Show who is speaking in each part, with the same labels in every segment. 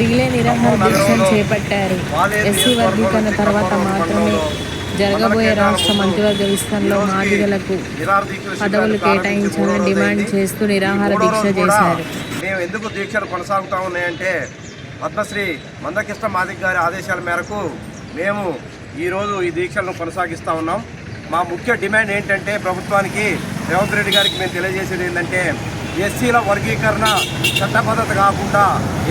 Speaker 1: Relay నిరాహార దీక్షను చేపట్టారు. ఎస్సీ వర్గీకరణ తర్వాత మాత్రమే జరగబోయే రాష్ట్ర మంత్రివర్గ విస్తరణలో మాదిగలకు పదవులు కేటాయించాలని డిమాండ్ చేస్తూ నిరాహార దీక్ష చేశారు.
Speaker 2: మేము ఎందుకు దీక్షలు కొనసాగుతా ఉన్నాయంటే పద్మశ్రీ మందకృష్ణ మాదిక్ గారి ఆదేశాల మేరకు మేము ఈరోజు ఈ దీక్షలను కొనసాగిస్తూ ఉన్నాం. మా ముఖ్య డిమాండ్ ఏంటంటే ప్రభుత్వానికి రేవంత్ రెడ్డి గారికి మేము తెలియజేసేది ఏంటంటే ఎస్సీల వర్గీకరణ చట్టబద్ధత కాకుండా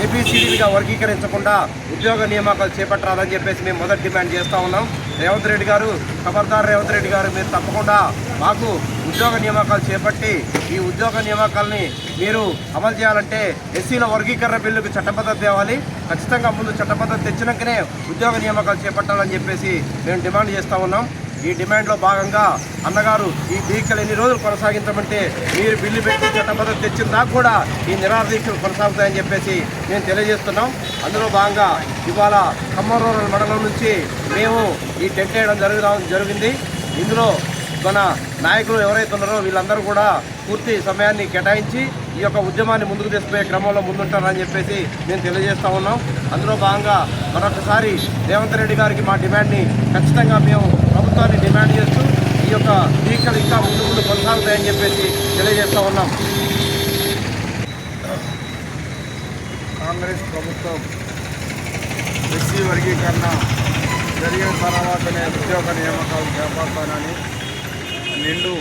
Speaker 2: ఏబిసిడీలుగా వర్గీకరించకుండా ఉద్యోగ నియామకాలు చేపట్టాలని చెప్పేసి మేము మొదటి డిమాండ్ చేస్తూ ఉన్నాం. రేవంత్ రెడ్డి గారు ఖబర్దార్ రేవంత్ రెడ్డి గారు మీరు తప్పకుండా మాకు ఉద్యోగ నియామకాలు చేపట్టి ఈ ఉద్యోగ నియామకాలని మీరు అమలు చేయాలంటే ఎస్సీల వర్గీకరణ బిల్లుకు చట్టబద్ధత తేవాలి. ఖచ్చితంగా ముందు చట్టబద్ధత తెచ్చినాకనే ఉద్యోగ నియామకాలు చేపట్టాలని చెప్పేసి మేము డిమాండ్ చేస్తూ ఉన్నాం. ఈ డిమాండ్లో భాగంగా అన్నగారు ఈ దీక్షలు ఎన్ని రోజులు కొనసాగించమంటే మీరు బిల్లు పెట్టి చట్టబద్ధత తెచ్చిన దాకా కూడా ఈ నిరాహార దీక్షలు కొనసాగుతాయని చెప్పేసి మేము తెలియజేస్తున్నాం. అందులో భాగంగా ఇవాళ ఖమ్మం రూరల్ మండలం నుంచి మేము ఈ టెంట్ వేయడం జరుగుదాం జరిగింది. ఇందులో మన నాయకులు ఎవరైతే ఉన్నారో వీళ్ళందరూ కూడా పూర్తి సమయాన్ని కేటాయించి ఈ యొక్క ఉద్యమాన్ని ముందుకు తీసుకుపోయే క్రమంలో ముందుంటారని చెప్పేసి మేము తెలియజేస్తా ఉన్నాం. అందులో భాగంగా మరొకసారి రేవంత్ రెడ్డి గారికి మా డిమాండ్ని ఖచ్చితంగా మేము ప్రభుత్వాన్ని డిమాండ్ చేస్తూ ఈ యొక్క దీక్షలు ఇంకా ముందు ముందు కొనసాగుతాయని చెప్పేసి తెలియజేస్తూ ఉన్నాం.
Speaker 3: కాంగ్రెస్ ప్రభుత్వం ఎస్సీ వర్గీకరణ జరిగిన తర్వాతనే ఉద్యోగ నియామకాలు చేపడతానని నిండు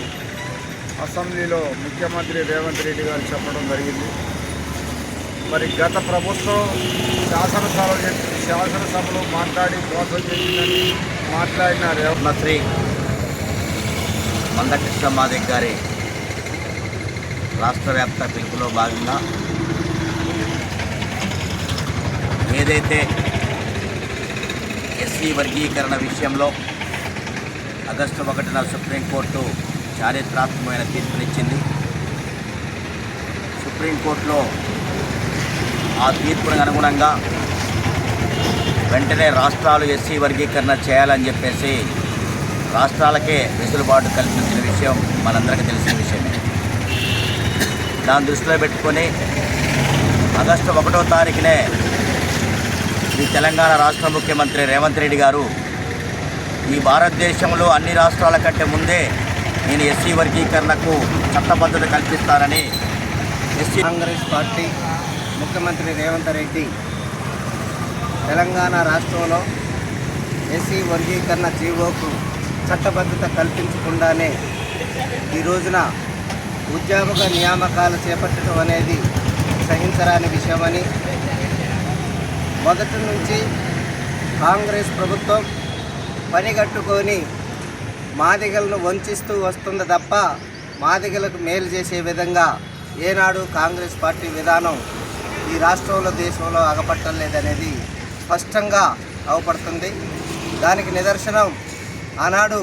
Speaker 3: అసెంబ్లీలో ముఖ్యమంత్రి రేవంత్ రెడ్డి గారు చెప్పడం జరిగింది. మరి గత ప్రభుత్వం శాసనసభ శాసనసభలో మాట్లాడి మోసం చేసిందని మాట్లాడిన రేవంత్
Speaker 4: పద్మశ్రీ మందకృష్ణ మాదిక్ గారి రాష్ట్ర వ్యాప్త పిలుపులో భాగంగా ఏదైతే ఎస్సీ వర్గీకరణ విషయంలో ఆగస్టు ఒకటిన సుప్రీంకోర్టు చారిత్రాత్మకమైన తీర్పునిచ్చింది సుప్రీంకోర్టులో ఆ తీర్పునికి అనుగుణంగా వెంటనే రాష్ట్రాలు ఎస్సీ వర్గీకరణ చేయాలని చెప్పేసి రాష్ట్రాలకే వెసులుబాటు కల్పించిన విషయం మనందరికీ తెలిసిన విషయమే. దాన్ని దృష్టిలో పెట్టుకొని ఆగస్టు ఒకటో తారీఖునే ఈ తెలంగాణ రాష్ట్ర ముఖ్యమంత్రి రేవంత్ రెడ్డి గారు ఈ భారతదేశంలో అన్ని రాష్ట్రాల కంటే ముందే నేను ఎస్సీ వర్గీకరణకు చట్టబద్ధత కల్పిస్తానని ఎస్సీ
Speaker 5: కాంగ్రెస్ పార్టీ ముఖ్యమంత్రి రేవంత్ రెడ్డి తెలంగాణ రాష్ట్రంలో ఎస్సీ వర్గీకరణ జీవోకు చట్టబద్ధత కల్పించకుండానే ఈ రోజున ఉద్యోగ నియామకాలు చేపట్టడం అనేది సహించరాని విషయమని మొదటి నుంచి కాంగ్రెస్ ప్రభుత్వం పనిగట్టుకొని మాదిగలను వంచిస్తూ వస్తుంది తప్ప మాదిగలకు మేలు చేసే విధంగా ఏనాడు కాంగ్రెస్ పార్టీ విధానం ఈ రాష్ట్రంలో దేశంలో అగపట్టలేదనేది స్పష్టంగా అవపడుతుంది. దానికి నిదర్శనం ఆనాడు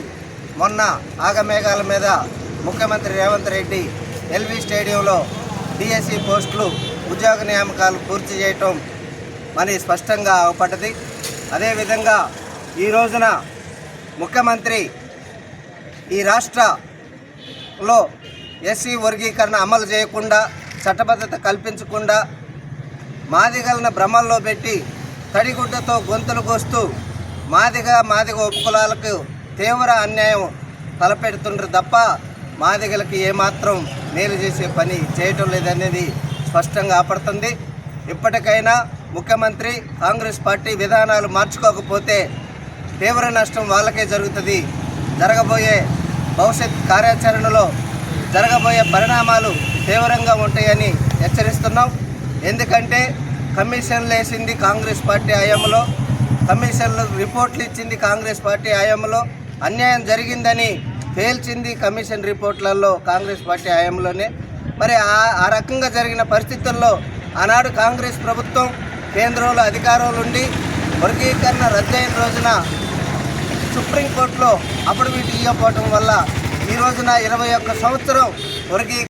Speaker 5: మొన్న ఆగమేఘాల మీద ముఖ్యమంత్రి రేవంత్ రెడ్డి ఎల్వి స్టేడియంలో డిఎస్సి పోస్టులు ఉద్యోగ నియామకాలు పూర్తి చేయటం మరి స్పష్టంగా అవపడ్డది. అదేవిధంగా ఈ రోజున ముఖ్యమంత్రి ఈ రాష్ట్రలో ఎస్సీ వర్గీకరణ అమలు చేయకుండా చట్టబద్ధత కల్పించకుండా మాదిగలను భ్రమల్లో పెట్టి తడిగుడ్డతో గొంతులు కోస్తూ మాదిగ మాదిగ ఉపకులాలకు తీవ్ర అన్యాయం తలపెడుతుండ్రు తప్ప మాదిగలకి ఏమాత్రం మేలు చేసే పని చేయటం లేదనేది స్పష్టంగా ఆపడుతుంది. ఇప్పటికైనా ముఖ్యమంత్రి కాంగ్రెస్ పార్టీ విధానాలు మార్చుకోకపోతే తీవ్ర నష్టం వాళ్ళకే జరుగుతుంది. జరగబోయే భవిష్యత్ కార్యాచరణలో జరగబోయే పరిణామాలు తీవ్రంగా ఉంటాయని హెచ్చరిస్తున్నాం. ఎందుకంటే కమిషన్లు వేసింది కాంగ్రెస్ పార్టీ హయాంలో కమిషన్లు రిపోర్ట్లు ఇచ్చింది కాంగ్రెస్ పార్టీ హయాంలో అన్యాయం జరిగిందని తేల్చింది కమిషన్ రిపోర్ట్లలో కాంగ్రెస్ పార్టీ హయాంలోనే. మరి ఆ ఆ రకంగా జరిగిన పరిస్థితుల్లో ఆనాడు కాంగ్రెస్ ప్రభుత్వం కేంద్రంలో అధికారంలో ఉండి వర్గీకరణ రద్దయిన రోజున సుప్రీంకోర్టులో అఫిడవిట్ ఇవ్వకపోవటం వల్ల ఈ రోజున ఇరవై ఒక్క సంవత్సరం వరకు